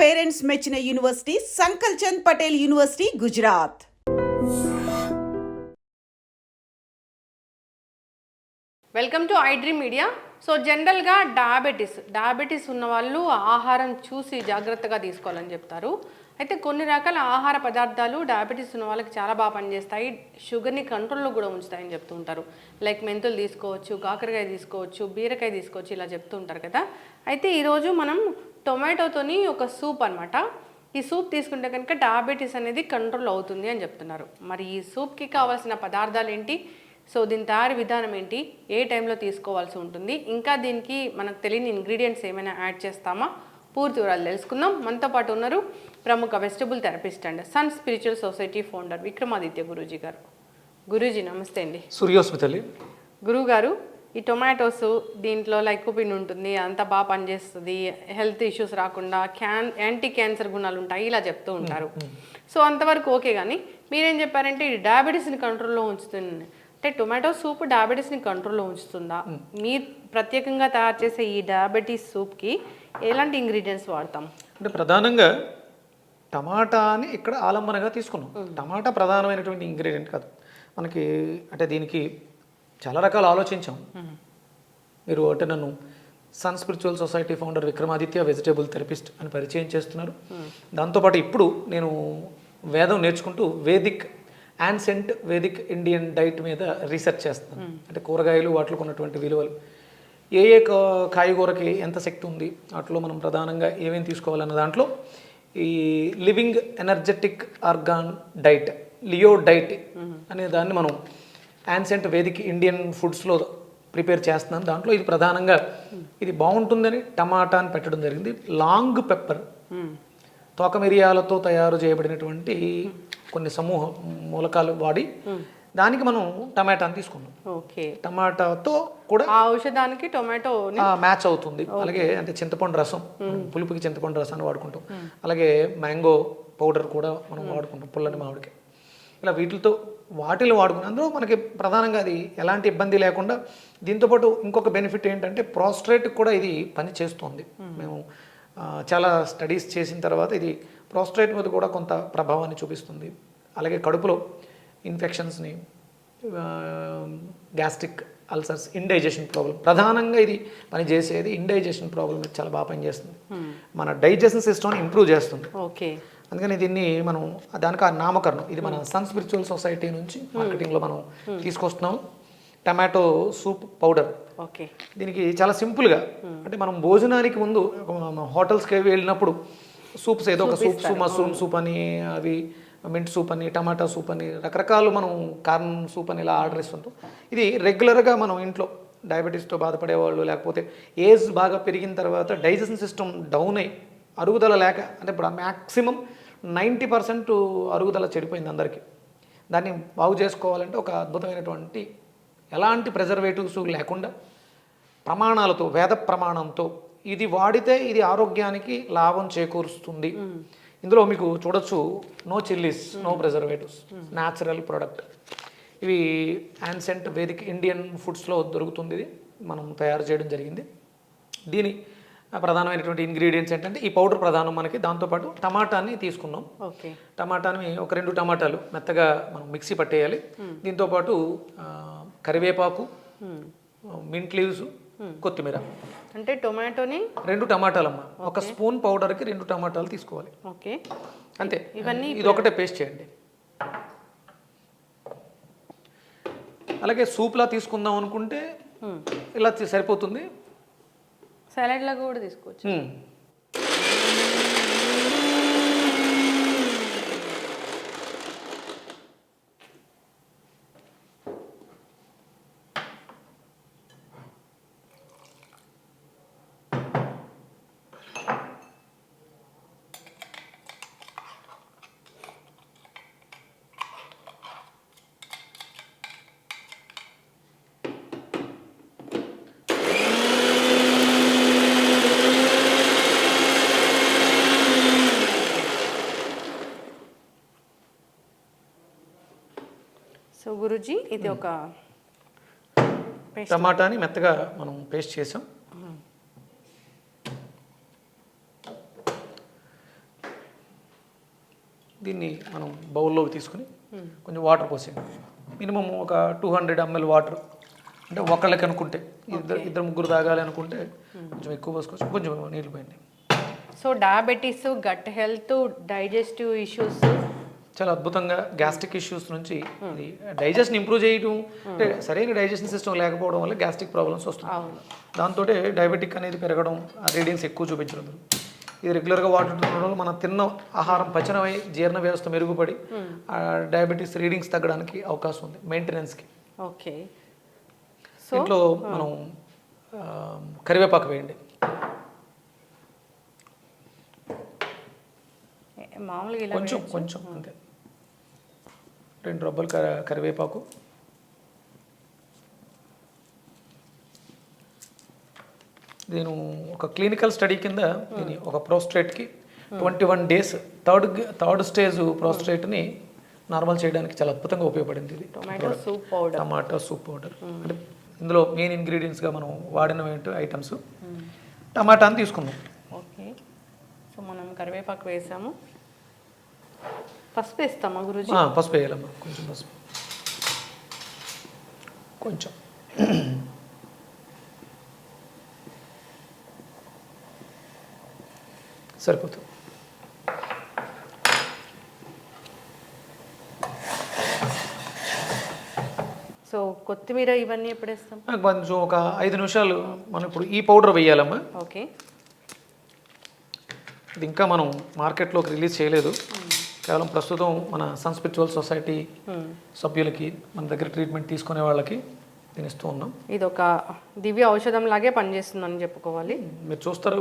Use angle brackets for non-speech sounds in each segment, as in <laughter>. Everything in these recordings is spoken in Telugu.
పేరెంట్స్ మెచ్చిన university Sankalchand Patel university Gujarat. Welcome to iDream media so జనరల్గా డయాబెటీస్ డయాబెటీస్ ఉన్న వాళ్ళు ఆహారం చూసి జాగ్రత్తగా తీసుకోవాలని చెప్తారు. అయితే కొన్ని రకాల ఆహార పదార్థాలు డయాబెటీస్ ఉన్న వాళ్ళకి చాలా బాగా పనిచేస్తాయి. షుగర్ని కంట్రోల్లో కూడా ఉంచుతాయని చెప్తూ ఉంటారు. లైక్ మెంతులు తీసుకోవచ్చు కాకరకాయ తీసుకోవచ్చు బీరకాయ తీసుకోవచ్చు ఇలా చెప్తూ ఉంటారు కదా. అయితే ఈరోజు మనం టొమాటోతోని ఒక సూప్ అన్నమాట. ఈ సూప్ తీసుకుంటే కనుక డయాబెటీస్ అనేది కంట్రోల్ అవుతుంది అని చెప్తున్నారు. మరి ఈ సూప్కి కావాల్సిన పదార్థాలు ఏంటి? సో దీని తయారీ విధానం ఏంటి? ఏ టైంలో తీసుకోవాల్సి ఉంటుంది? ఇంకా దీనికి మనకు తెలియని ఇంగ్రీడియంట్స్ ఏమైనా యాడ్ చేస్తామా? పూర్తి వివరాలు తెలుసుకుందాం. మనతో పాటు ఉన్నారు ప్రముఖ vegetable therapist and sun spiritual society founder Vikramaditya Guruji garu. Guruji నమస్తే అండి. సూర్యోస్మితలి గురువు గారు ఈ టొమాటోస్ దీంట్లో లైకోపిన్ ఉంటుంది అంతా బాగా పనిచేస్తుంది హెల్త్ ఇష్యూస్ రాకుండా క్యాన్ యాంటీ క్యాన్సర్ గుణాలు ఉంటాయి ఇలా చెప్తూ ఉంటారు. సో అంతవరకు ఓకే కానీ మీరేం చెప్పారంటే ఈ డయాబెటీస్ని కంట్రోల్లో ఉంచుతుంది. అంటే టొమాటో సూప్ డయాబెటీస్ని కంట్రోల్లో ఉంచుతుందా? మీరు ప్రత్యేకంగా తయారు చేసే ఈ డయాబెటీస్ సూప్కి ఎలాంటి ఇంగ్రీడియంట్స్ వాడతాం? అంటే ప్రధానంగా టమాటాని ఇక్కడ ఆలంబనగా తీసుకున్నాం. టమాటా ప్రధానమైనటువంటి ఇంగ్రీడియంట్ కాదు. మనకి అంటే దీనికి చాలా రకాలు ఆలోచించాం. మీరు అంటే నన్ను sun spiritual society founder Vikramaditya vegetable therapist అని పరిచయం చేస్తున్నారు. దాంతోపాటు ఇప్పుడు నేను వేదం నేర్చుకుంటూ vedic ancient vedic Indian diet మీద రీసెర్చ్ చేస్తున్నాను. అంటే కూరగాయలు వాటిలో ఉన్నటువంటి విలువలు. ఏ ఏ కాయగూరకి ఎంత శక్తి ఉంది వాటిలో మనం ప్రధానంగా ఏమేమి తీసుకోవాలన్న దాంట్లో ఈ living energetic organ diet leo diet అనే దాన్ని మనం యాన్సెంట్ వేదిక్ ఇండియన్ ఫుడ్స్లో ప్రిపేర్ చేస్తున్నాను దాంట్లో ఇది ప్రధానంగా ఇది బాగుంటుందని టమాటా అని పెట్టడం జరిగింది. లాంగ్ పెప్పర్ తోక మిరియాలతో తయారు చేయబడినటువంటి కొన్ని సమూహ మూలకాలు వాడి దానికి మనం టమాటాని తీసుకున్నాం. ఓకే. టమాటాతో కూడా ఆ ఔషధానికి టొమాటో మ్యాచ్ అవుతుంది. అలాగే అంటే చింతపండు రసం పులుపుకి చింతపండు రసాన్ని వాడుకుంటాం. అలాగే మ్యాంగో పౌడర్ కూడా మనం వాడుకుంటాం పుల్లని మామిడికి ఇలా వీటితో వాటిలో వాడుకుని అందులో మనకి ప్రధానంగా అది ఎలాంటి ఇబ్బంది లేకుండా దీంతోపాటు ఇంకొక బెనిఫిట్ ఏంటంటే ప్రాస్ట్రేట్ కూడా ఇది పని చేస్తుంది. మేము. చాలా స్టడీస్ చేసిన తర్వాత ఇది ప్రాస్ట్రేట్ మీద కూడా కొంత ప్రభావాన్ని చూపిస్తుంది. అలాగే కడుపులో ఇన్ఫెక్షన్స్ని గ్యాస్ట్రిక్ అల్సర్స్ ఇండైజెషన్ ప్రాబ్లం ప్రధానంగా ఇది పనిచేసేది ఇండైజెషన్ ప్రాబ్లం చాలా బాగా పనిచేస్తుంది. మన డైజెషన్ సిస్టమ్ని ఇంప్రూవ్ చేస్తుంది. ఓకే. అందుకని దీన్ని మనం దానికి ఆ నామకరణం ఇది మన సన్ స్పిరిచువల్ సొసైటీ నుంచి మార్కెటింగ్లో మనం తీసుకొస్తున్నాం. Tomato soup powder okay. దీనికి చాలా సింపుల్గా అంటే మనం భోజనానికి ముందు హోటల్స్కి వెళ్ళినప్పుడు సూప్స్ ఏదో ఒక సూప్ మష్రూమ్ సూప్ అని అవి మింట్ సూప్ అని టమాటా సూప్ అని రకరకాలు మనం కార్న్ సూప్ అని ఇలా ఆర్డర్ ఇస్తుంటాం. ఇది రెగ్యులర్గా మనం ఇంట్లో డయాబెటీస్తో బాధపడే వాళ్ళు లేకపోతే ఏజ్ బాగా పెరిగిన తర్వాత డైజెషన్ సిస్టమ్ డౌన్ అయ్యి అరుగుదల లేక అంటే ఇప్పుడు మ్యాక్సిమం నైంటీ పర్సెంట్ అరుగుదల చెడిపోయింది అందరికీ. దాన్ని బాగు చేసుకోవాలంటే ఒక అద్భుతమైనటువంటి ఎలాంటి ప్రిజర్వేటివ్స్ లేకుండా ప్రమాణాలతో వేద ప్రమాణంతో ఇది వాడితే ఇది ఆరోగ్యానికి లాభం చేకూరుస్తుంది. ఇందులో మీకు చూడొచ్చు no chillies no preservatives natural product ఇవి యాన్సెంట్ వేదిక్ ఇండియన్ ఫుడ్స్లో దొరుకుతుంది ఇది. మనం తయారు చేయడం జరిగింది. దీని ప్రధానమైనటువంటి ఇంగ్రీడియంట్స్ ఏంటంటే ఈ పౌడర్ ప్రధానం మనకి. దాంతోపాటు టమాటాని తీసుకున్నాం. ఓకే. టమాటాని ఒక రెండు టమాటాలు మెత్తగా మనం మిక్సీ పట్టేయాలి. దీంతోపాటు ఆ, కరివేపాకు మింట్ లీవ్స్ కొత్తిమీర. అంటే టొమాటోని? రెండు టమాటాలమ్మ. ఒక స్పూన్ పౌడర్కి రెండు టమాటాలు తీసుకోవాలి. ఓకే. అంతే. ఇవన్నీ ఇది ఒకటే పేస్ట్ చేయండి. అలాగే సూప్లా తీసుకుందాం అనుకుంటే ఇలా సరిపోతుంది. సలాడ్ లాగా కూడా తీసుకోవచ్చు. గురుజీ ఇది ఒక టమాటాని మెత్తగా మనం పేస్ట్ చేసాం. దీన్ని మనం బౌల్లోకి తీసుకుని కొంచెం వాటర్ పోసేయండి. మినిమం ఒక టూ హండ్రెడ్ ఎంఎల్ వాటర్. అంటే ఒకళ్ళకి అనుకుంటే ఇద్దరు ఇద్దరు ముగ్గురు తాగాలి అనుకుంటే కొంచెం ఎక్కువ పోసుకోవచ్చు. కొంచెం నీళ్ళు పోయండి. So diabetes gut health digestive issues చాలా అద్భుతంగా గ్యాస్ట్రిక్ ఇష్యూస్ నుంచి డైజెషన్ ఇంప్రూవ్ చేయడం అంటే సరైన డైజెషన్ సిస్టమ్ లేకపోవడం వల్ల గ్యాస్ట్రిక్ ప్రాబ్లమ్స్ వస్తుంది దాంతో డయాబెటిక్ అనేది పెరగడం రీడింగ్స్ ఎక్కువ చూపించడం. ఇది రెగ్యులర్గా వాటర్ వల్ల మనం తిన్న ఆహారం పచనమై జీర్ణ వ్యవస్థ మెరుగుపడి ఆ డయాబెటీస్ రీడింగ్స్ తగ్గడానికి అవకాశం ఉంది మెయింటెనెన్స్కి. ఓకే. దీంట్లో మనం కరివేపాకు వేయండి. మామూలుగా ఇలా కొంచెం కొంచెం అంతే. రెండు రబ్బలు కర కరివేపాకు. నేను ఒక క్లినికల్ స్టడీ కింద దీని ఒక ప్రోస్ట్రేట్కి twenty one days third third stage ప్రోస్ట్రేట్ని normal చేయడానికి చాలా అద్భుతంగా ఉపయోగపడింది ఇది. Tomato soup powder tomato soup powder అంటే ఇందులో మెయిన్ ఇంగ్రీడియంట్స్గా మనం వాడిన ఐటమ్స్ టమాటాని తీసుకుందాం. ఓకే. సో మనం కరివేపాకు వేసాము. పసుపు వేస్తామా గురుజీ. పసుపు వేయాలమ్మా. కొంచెం పసుపు. కొంచెం. సరిపోతుంది. సో కొత్తిమీర ఇవన్నీ ఎప్పుడు వేస్తాం? కొంచెం ఒక ఐదు నిమిషాలు మనం ఇప్పుడు ఈ పౌడర్ వేయాలమ్మా. ఓకే. ఇది ఇంకా మనం మార్కెట్లోకి రిలీజ్ చేయలేదు. కేవలం ప్రస్తుతం మన సన్ స్పిరిచువల్ సొసైటీ సభ్యులకి మన దగ్గర ట్రీట్మెంట్ తీసుకునే వాళ్ళకి నేను ఇస్తూ ఉన్నాం. ఇది ఒక దివ్య ఔషధం లాగే పనిచేస్తుందని చెప్పుకోవాలి. మీరు చూస్తారు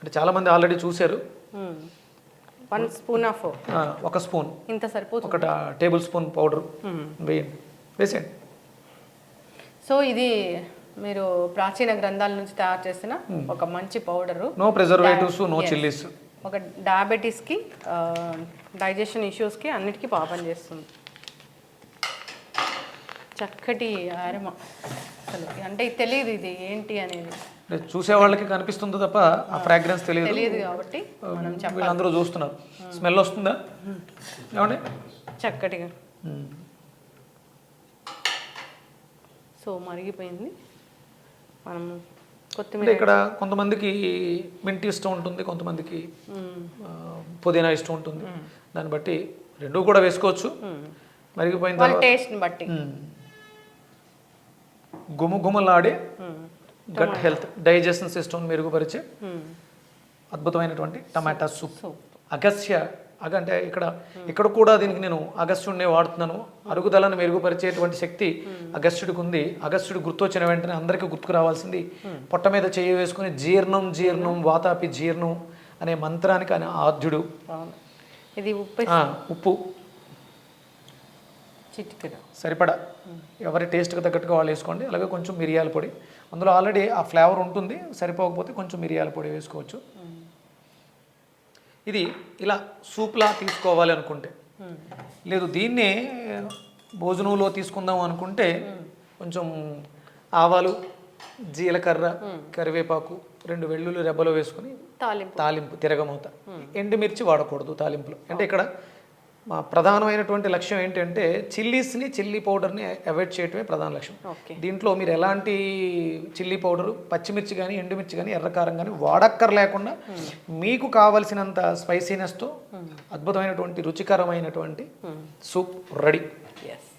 అంటే చాలామంది ఆల్రెడీ చూశారు. వన్ స్పూన్ ఆఫ్ ఒక స్పూన్. ఇంత సరిపోతుంది. ఒక టేబుల్ స్పూన్ పౌడర్ వేయండి. వేసేయండి. సో ఇది మీరు ప్రాచీన గ్రంథాల నుంచి తయారు చేసిన ఒక మంచి powder. No preservatives no chillies ఒక డయాబెటీస్కి డైజెషన్ ఇష్యూస్కి అన్నిటికీ పాపం చేస్తుంది. చక్కటి ఆరమ అసలు. అంటే ఇది తెలియదు ఇది ఏంటి అనేది. చూసే వాళ్ళకి కనిపిస్తుంది తప్ప ఆ ఫ్రాగ్రెన్స్ తెలియదు. తెలియదు కాబట్టి మనం చెప్ప వీళ్ళందరూ చూస్తున్నారు. స్మెల్ వస్తుందా? ఏమండి? చక్కటిగా. సో మరిగిపోయింది. మనం అంటే కొత్తిమీర ఇక్కడ కొంతమందికి మింటి ఇష్టం ఉంటుంది కొంతమందికి పుదీనా ఇష్టం ఉంటుంది. దాన్ని బట్టి రెండు కూడా వేసుకోవచ్చు. మరిగిపోయిన టేస్ట్ని బట్టి. గుమగుమలాడే గట్ హెల్త్ డైజెషన్ సిస్టమ్ మెరుగుపరిచే అద్భుతమైనటువంటి టమాటా సూప్ అగస్య అగ అంటే ఇక్కడ ఇక్కడ కూడా దీనికి నేను అగస్త్యుడినే వాడుతున్నాను. అరుగుదలను మెరుగుపరిచేటువంటి శక్తి అగస్త్యుడికి ఉంది అగస్త్యుడు గుర్తొచ్చిన వెంటనే అందరికీ గుర్తుకు రావాల్సింది పొట్ట మీద చేయి వేసుకుని జీర్ణం జీర్ణం వాతాపి జీర్ణం అనే మంత్రానికి ఆయన ఆద్యుడు. ఇది ఉప్పు ఉప్పు. సరిపడా? ఎవరి టేస్ట్కి తగ్గట్టుగా వాళ్ళు వేసుకోండి. అలాగే కొంచెం మిరియాల పొడి. అందులో ఆల్రెడీ ఆ ఫ్లేవర్ ఉంటుంది. సరిపోకపోతే కొంచెం మిరియాల పొడి వేసుకోవచ్చు. ఇది ఇలా సూప్లా తీసుకోవాలి అనుకుంటే. లేదు దీన్నే భోజనంలో తీసుకుందాం అనుకుంటే కొంచెం ఆవాలు జీలకర్ర కరివేపాకు రెండు వెల్లుల్లి రెబ్బలు వేసుకొని తాలింపు. తాలింపు తిరగమూత ఎండుమిర్చి వాడకూడదు తాలింపులో. అంటే ఇక్కడ మా ప్రధానమైనటువంటి లక్ష్యం ఏంటంటే చిల్లీస్ని చిల్లీ పౌడర్ని అవాయిడ్ చేయటమే ప్రధాన లక్ష్యం. దీంట్లో మీరు ఎలాంటి చిల్లీ పౌడరు పచ్చిమిర్చి కానీ ఎండుమిర్చి కానీ ఎర్రకారం కానీ వాడక్కర్ లేకుండా మీకు కావలసినంత స్పైసీనెస్తో అద్భుతమైనటువంటి రుచికరమైనటువంటి సూప్ రెడీ ఎస్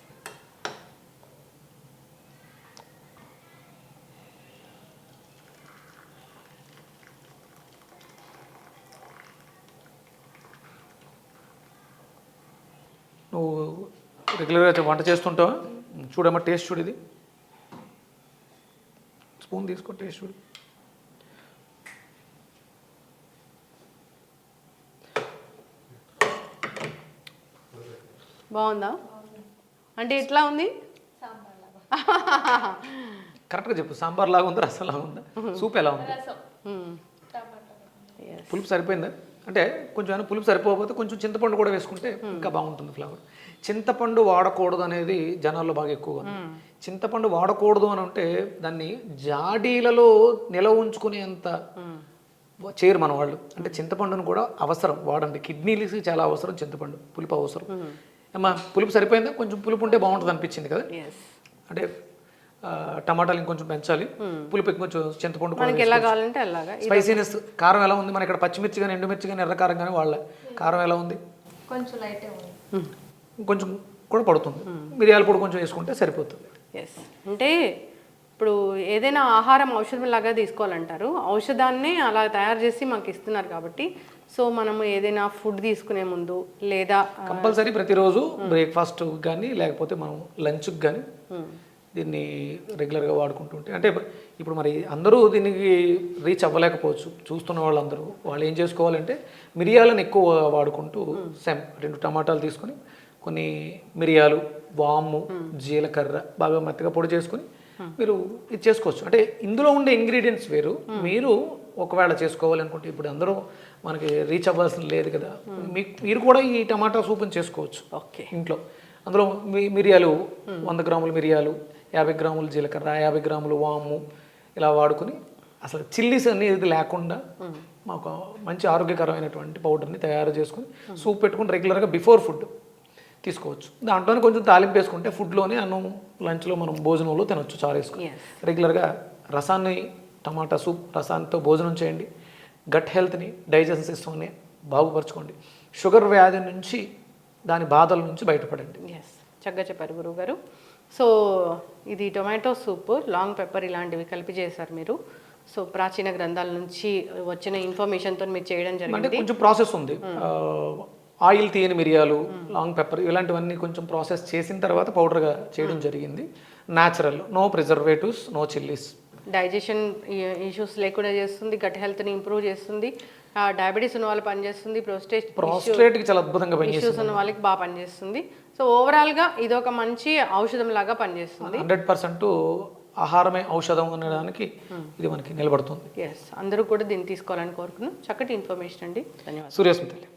నువ్వు రెగ్యులర్గా వంట చేస్తుంటావా? చూడమ్మా టేస్ట్ చూడు ఇది. స్పూన్ తీసుకో టేస్ట్ చూడు. బాగుందా? అంటే ఎట్లా ఉంది? కరెక్ట్గా చెప్పు సాంబార్ లాగా ఉందా రసం లాగా ఉందా? <laughs> సూప్ ఎలా ఉంది. Yes. పులుపు సరిపోయిందా? అంటే కొంచెం ఏమైనా పులుపు సరిపోకపోతే కొంచెం చింతపండు కూడా వేసుకుంటే ఇంకా బాగుంటుంది ఫ్లేవర్. చింతపండు వాడకూడదు అనేది జనాల్లో బాగా ఎక్కువగా ఉంది. చింతపండు వాడకూడదు అని అంటే దాన్ని జాడీలలో నిలవ ఉంచుకునేంత చేయరు మన వాళ్ళు. అంటే చింతపండును కూడా అవసరం. వాడండి. కిడ్నీలకి చాలా అవసరం చింతపండు. పులుపు అవసరం. అమ్మా పులుపు సరిపోయిందా? కొంచెం పులుపు ఉంటే బాగుంటుంది అనిపించింది కదా? అంటే టమాటాలు ఇంకొంచెం పెంచాలి. పులుపు ఇంకొంచెం చింతపండు ఎలా కావాలంటే అలాగా. స్పైసీనెస్ కారం ఎలా ఉంది? మన ఇక్కడ పచ్చిమిర్చి కానీ ఎండుమిర్చి కానీ ఎర్ర కారం కానీ వాళ్ళ. కారం ఎలా ఉంది? కొంచెం లైటే ఉంది. కొంచెం కూడా పడుతుంది. మిరియాల పొడి కొంచెం వేసుకుంటే సరిపోతుంది. ఎస్ అంటే ఇప్పుడు ఏదైనా ఆహారం ఔషధం లాగా తీసుకోవాలంటారు. ఔషధాన్నే అలా తయారు చేసి మాకు ఇస్తున్నారు కాబట్టి సో మనము ఏదైనా ఫుడ్ తీసుకునే ముందు లేదా కంపల్సరీ ప్రతిరోజు బ్రేక్ఫాస్ట్ కానీ లేకపోతే మనం లంచ్కి కానీ దీన్ని రెగ్యులర్గా వాడుకుంటుంటే అంటే ఇప్పుడు మరి అందరూ దీనికి రీచ్ అవ్వలేకపోవచ్చు. చూస్తున్న వాళ్ళందరూ. వాళ్ళు ఏం చేసుకోవాలంటే మిరియాలను ఎక్కువ వాడుకుంటూ సెమ్ రెండు టమాటాలు తీసుకొని కొన్ని మిరియాలు వాము జీలకర్ర బాగా మెత్తగా పొడి చేసుకొని మీరు ఇది చేసుకోవచ్చు. అంటే ఇందులో ఉండే ఇంగ్రీడియంట్స్ వేరు. మీరు ఒకవేళ చేసుకోవాలనుకుంటే ఇప్పుడు అందరూ మనకి రీచ్ అవ్వాల్సిన లేదు కదా. మీకు మీరు కూడా ఈ టమాటా సూప్ని చేసుకోవచ్చు ఓకే. ఇంట్లో. అందులో మీ- మిరియాలు వంద గ్రాములు మిరియాలు యాభై గ్రాములు జీలకర్ర యాభై గ్రాములు వాము ఇలా వాడుకొని అసలు చిల్లీస్ అనేది లేకుండా మాకు మంచి ఆరోగ్యకరమైనటువంటి పౌడర్ని తయారు చేసుకుని సూప్ పెట్టుకుని రెగ్యులర్గా బిఫోర్ ఫుడ్ తీసుకోవచ్చు. దాంట్లోనే కొంచెం తాలింపు వేసుకుంటే ఫుడ్లోనే అన్నం లంచ్లో మనం భోజనంలో తినొచ్చు చారు వేసుకుని. రెగ్యులర్గా రసాన్ని టమాటా సూప్ రసాంతో భోజనం చేయండి. గట్ హెల్త్ని డైజెషన్ సిస్టమ్ని బాగుపరచుకోండి. షుగర్ వ్యాధి నుంచి దాని బాధల నుంచి బయటపడండి. ఎస్ చక్కగా చెప్పారు గురువు గారు సో ఇది టొమాటో సూప్ లాంగ్ పెప్పర్ ఇలాంటివి కలిపి చేశారు మీరు. సో ప్రాచీన గ్రంథాల నుంచి వచ్చిన ఇన్ఫర్మేషన్తో మీరు చేయడం జరిగింది. కొంచెం ప్రాసెస్ ఉంది. ఆయిల్ తీయని మిరియాలు లాంగ్ పెప్పర్ ఇలాంటివన్నీ కొంచెం ప్రాసెస్ చేసిన తర్వాత పౌడర్గా చేయడం జరిగింది. Natural no preservatives no chillies digestion issues లేకుండా చేస్తుంది గట్ హెల్త్ని ఇంప్రూవ్ చేస్తుంది డయాబెటీస్ ఉన్న వాళ్ళు పనిచేస్తుంది ప్రోస్టేట్ ప్రాస్ట్రేట్కి చాలా అద్భుతంగా ఇష్యూస్ ఉన్న వాళ్ళకి బాగా పనిచేస్తుంది. సో ఓవరాల్గా ఇది ఒక మంచి ఔషధం లాగా పనిచేస్తుంది. హండ్రెడ్ పర్సెంట్ ఆహారమే ఔషధం అనడానికి ఇది మనకి నిలబడుతుంది. ఎస్ అందరూ కూడా దీన్ని తీసుకోవాలని కోరుకున్నాం. చక్కటి ఇన్ఫర్మేషన్ అండి. ధన్యవాదాలు. సూర్యస్మితల్లి.